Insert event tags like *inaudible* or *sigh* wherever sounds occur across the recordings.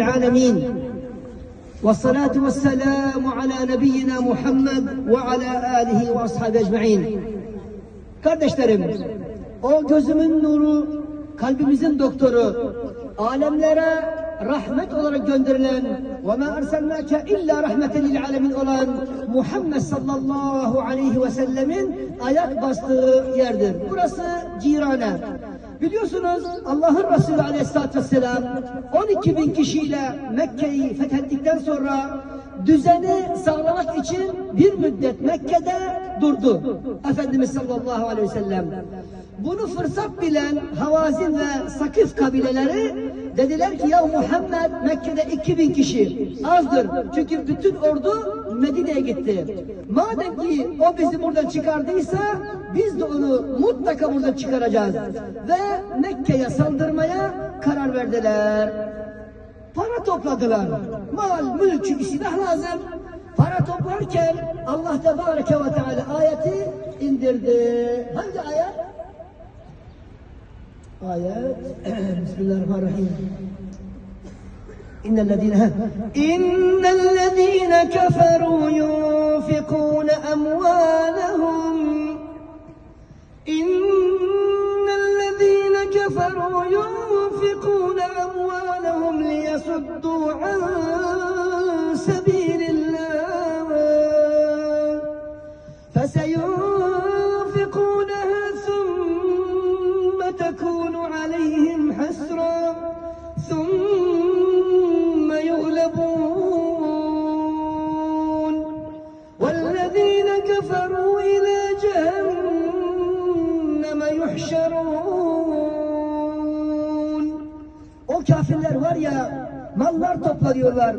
العالمين والصلاة والسلام على نبينا Muhammed ve ala alihi ve ashabi ecmaîn. Kardeşlerim, o gözümün nuru, kalbimizin doktoru, alemlere rahmet olarak gönderilen ve ma erselnake illa rahmeten lil alemin olan Muhammed sallallahu aleyhi ve sellemin ayak bastığı yerdir. Burası Cirane. Biliyorsunuz Allah'ın Resulü Aleyhisselatü Vesselam 12 bin kişiyle Mekke'yi fethettikten sonra düzeni sağlamak için bir müddet Mekke'de durdu. Efendimiz sallallahu aleyhi ve sellem. Bunu fırsat bilen Havazin ve Sakif kabileleri dediler ki ya Muhammed Mekke'de 2000 kişi azdır. Çünkü bütün ordu Medine'ye gitti. Madem ki o bizi buradan çıkardıysa biz de onu mutlaka buradan çıkaracağız. Ve Mekke'ye saldırmaya karar verdiler. Para topladılar. Mal, mülk, çünkü silah lazım. Para toplarken Allah Tebareke ve Teala ayeti indirdi. Hangi ayet? Ayet. *clears throat* Bismillahirrahmanirrahim. إن الذين إن الذين كفروا ينفقون أموالهم إن الذين كفروا ينفقون أموالهم ليصدوا عن سبيل Calvaria mallar toplanıyorlar.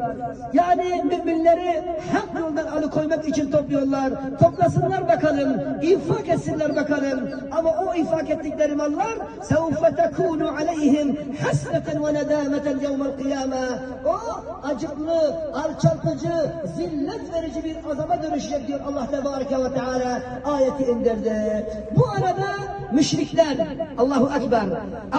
Yani müminleri hak yoldan alıkoymak için topluyorlar. Toplasınlar bakalım, infak etsinler bakalım. Ama o infak ettikleri mallar سَوْفَ تَكُونُ عَلَيْهِمْ حَسْرَةً وَنَدَامَةً يَوْمَ الْقِيَامَةِ O acıklı, alçaltıcı, zillet verici bir azaba dönüşecek diyor Allah Tebareke ve Teala ayeti indirdi. Bu arada müşrikler, Allahu Ekber,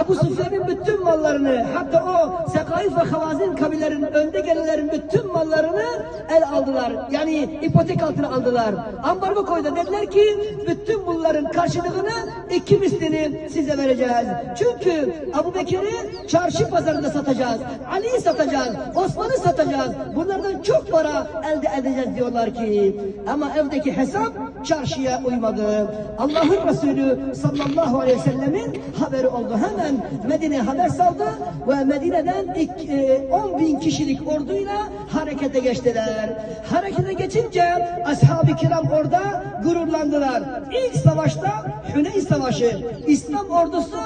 Ebu Süfyan'ın bütün mallarını, hatta o Sekaif ve Havazin kabilerin önde gelenlerin bütün mallarını el aldılar. Yani ipotek altına aldılar. Ambargo koydu. Dediler ki bütün bunların karşılığını iki mislini size vereceğiz. Çünkü Ebu Bekir'i çarşı pazarında satacağız. Ali'yi satacağız. Osman'ı satacağız. Bunlardan çok para elde edeceğiz diyorlar ki. Ama evdeki hesap çarşıya uymadı. Allah'ın Resulü sallallahu aleyhi ve sellemin haberi oldu. Hemen Medine'ye haber saldı ve Medine'den ilk, e, 10 bin kişilik orduyla harekete geçtiler. Harekete geçince ashab-ı kiram orada gururlandılar. İlk savaşta Hüneyn Savaşı. İslam ordusu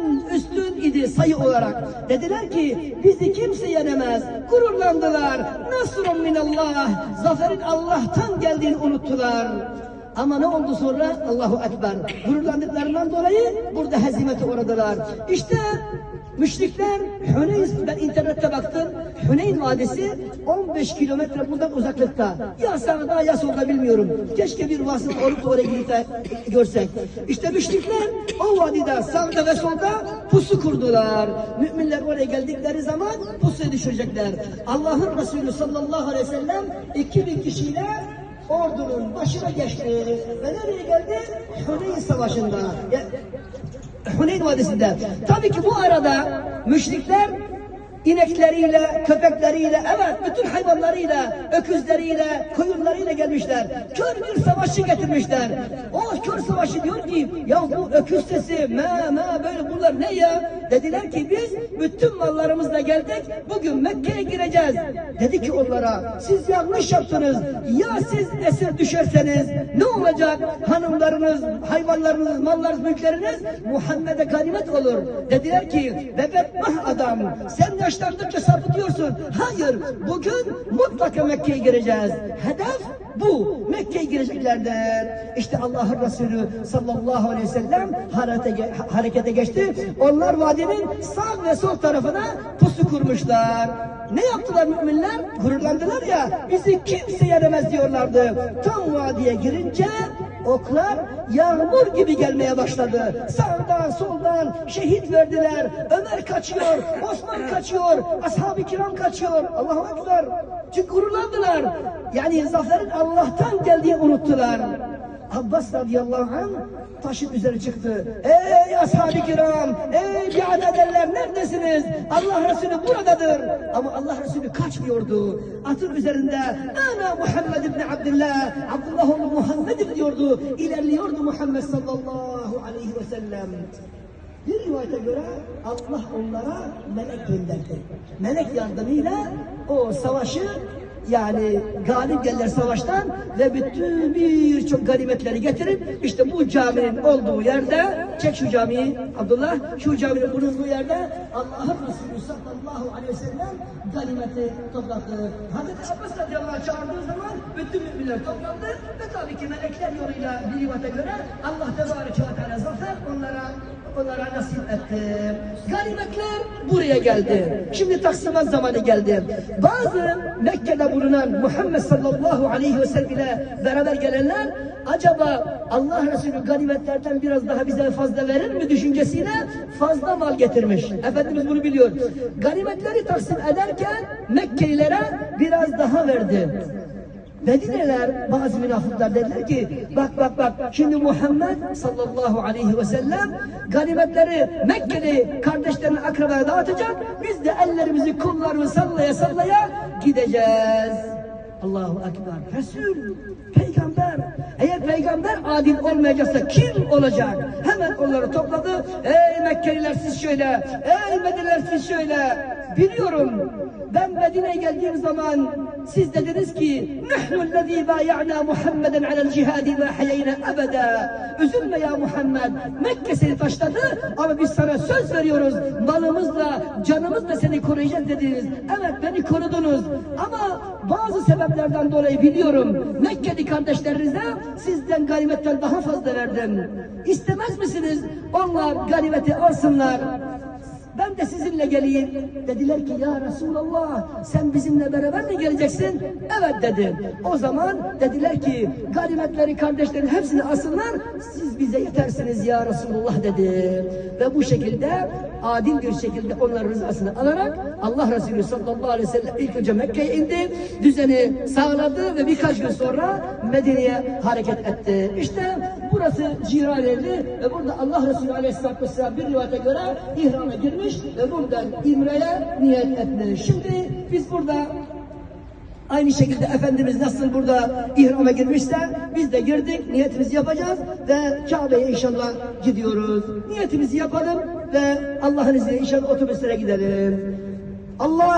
en üstün idi sayı olarak. Dediler ki bizi kimse yenemez. Gururlandılar. Nasrun minallah. Zaferin Allah'tan geldiğini unuttular. Ama ne oldu sonra? Allahu Ekber. Gururlandıklarından dolayı burada hezimete uğradılar. İşte müşrikler Hüneyn, ben internette baktım. Hüneyn Vadisi 15 kilometre buradan uzaklıkta. Ya sağda ya solda bilmiyorum. Keşke bir vasıf olup oraya gidip de görsek. İşte müşrikler o vadide sağda ve solda pusu kurdular. Müminler oraya geldikleri zaman pusuya düşürecekler. Allah'ın Resulü sallallahu aleyhi ve sellem 2000 kişiyle ordunun başına geçti ve nereye geldi? Huneyn Savaşı'nda. Huneyn Vadisi'nde. Tabii ki bu arada müşrikler inekleriyle, köpekleriyle, evet bütün hayvanlarıyla, öküzleriyle, koyunlarıyla gelmişler. Kör bir savaşçı getirmişler. O kör savaşçı diyor ki, ya bu öküz sesi, me, me, böyle bunlar ne ya? Dediler ki biz bütün mallarımızla geldik, bugün Mekke'ye gireceğiz. Dedi ki onlara, siz yanlış yaptınız. Ya siz esir düşerseniz ne olacak? Hanımlarınız, hayvanlarınız, mallarınız, mülkleriniz Muhammed'e ganimet olur. Dediler ki, bebek adam, sen yaşlandıkça sapıtıyorsun. Hayır, bugün mutlaka Mekke'ye gireceğiz. Hedef bu. Mekke'ye gireceklerdir. İşte Allah'ın Resulü sallallahu aleyhi ve sellem harekete, geçti. Onlar vadinin sağ ve sol tarafına pusu kurmuşlar. Ne yaptılar müminler? Gururlandılar ya, bizi kimse yenemez diyorlardı. Tam vadiye girince oklar yağmur gibi gelmeye başladı. Sağdan soldan şehit verdiler. Ömer kaçıyor, Osman kaçıyor, ashab-ı kiram kaçıyor. Allahu Ekber. Çünkü gururlandılar. Yani zaferin Allah'tan geldiğini unuttular. Abbas radıyallahu anh taşın üzeri çıktı. Ey ashab-ı kiram, ey biadedeller neredesiniz? Allah Resulü buradadır. Ama Allah Resulü kaçmıyordu. Atın üzerinde ana Muhammed ibn Abdullah, Abdullah oğlu Muhammed'im diyordu. İlerliyordu Muhammed sallallahu aleyhi ve sellem. Bir rivayete göre Allah onlara melek gönderdi. Melek yardımıyla o savaşı yani galip gelirler savaştan ve bütün birçok ganimetleri getirip işte bu caminin olduğu yerde çek şu camiyi Abdullah şu caminin bulunduğu yerde Allah'ın Resulü sallallahu aleyhi ve sellem ganimeti topladı. Hazreti Abbas radıyallahu anh çağırdığı zaman bütün müminler toplandı ve tabii ki melekler yoluyla bir rivayete göre Allah tebareke ve zafer onlara onlara nasip etti. Ganimetler buraya geldi. Şimdi taksimat zamanı geldi. Bazı Mekke'de bulunan Muhammed sallallahu aleyhi ve sellem ile beraber gelenler acaba Allah Resulü ganimetlerden biraz daha bize fazla verir mi düşüncesiyle fazla mal getirmiş. Efendimiz bunu biliyor. Ganimetleri taksim ederken Mekkelilere biraz daha verdi. Medineler bazı münafıklar dediler ki bak bak bak şimdi Muhammed sallallahu aleyhi ve sellem ganimetleri Mekkeli kardeşlerine akrabaya dağıtacak biz de ellerimizi kollarımızı sallaya sallaya gideceğiz. Allahu Ekber. Resul, peygamber. Eğer peygamber adil olmayacaksa kim olacak? Hemen onları topladı. Ey Mekkeliler siz şöyle, ey Medineler siz şöyle. Biliyorum ben Medine'ye geldiğim zaman siz dediniz ki nehnullezî bâya'nâ Muhammeden alel cihâdi ve hayeynâ ebedâ. Üzülme ya Muhammed. Mekke seni taşladı ama biz sana söz veriyoruz. Malımızla, canımızla seni koruyacağız dediniz. Evet beni korudunuz. Ama bazı sebeplerden dolayı biliyorum. Mekkeli kardeşlerinize sizden ganimetten daha fazla verdim. İstemez misiniz? Onlar ganimeti alsınlar. Ben de sizinle geleyim. Dediler ki ya Resulallah sen bizimle beraber mi geleceksin? Evet dedi. O zaman dediler ki ganimetleri kardeşlerin hepsini asınlar. Siz bize yetersiniz ya Resulullah dedi. Ve bu şekilde adil bir şekilde onların rızasını alarak Allah Resulü sallallahu aleyhi ve sellem ilk önce Mekke'ye indi. Düzeni sağladı ve birkaç gün sonra Medine'ye hareket etti. İşte burası Ciraneli ve burada Allah Resulü aleyhisselatü vesselam bir rivayete göre ihrama girmiş ve buradan İmre'ye niyet etmiş. Şimdi biz burada Aynı şekilde Efendimiz nasıl burada ihrama girmişse biz de girdik, niyetimizi yapacağız ve Kabe'ye inşallah gidiyoruz. Niyetimizi yapalım ve Allah'ın izniyle inşallah otobüslere gidelim. Allah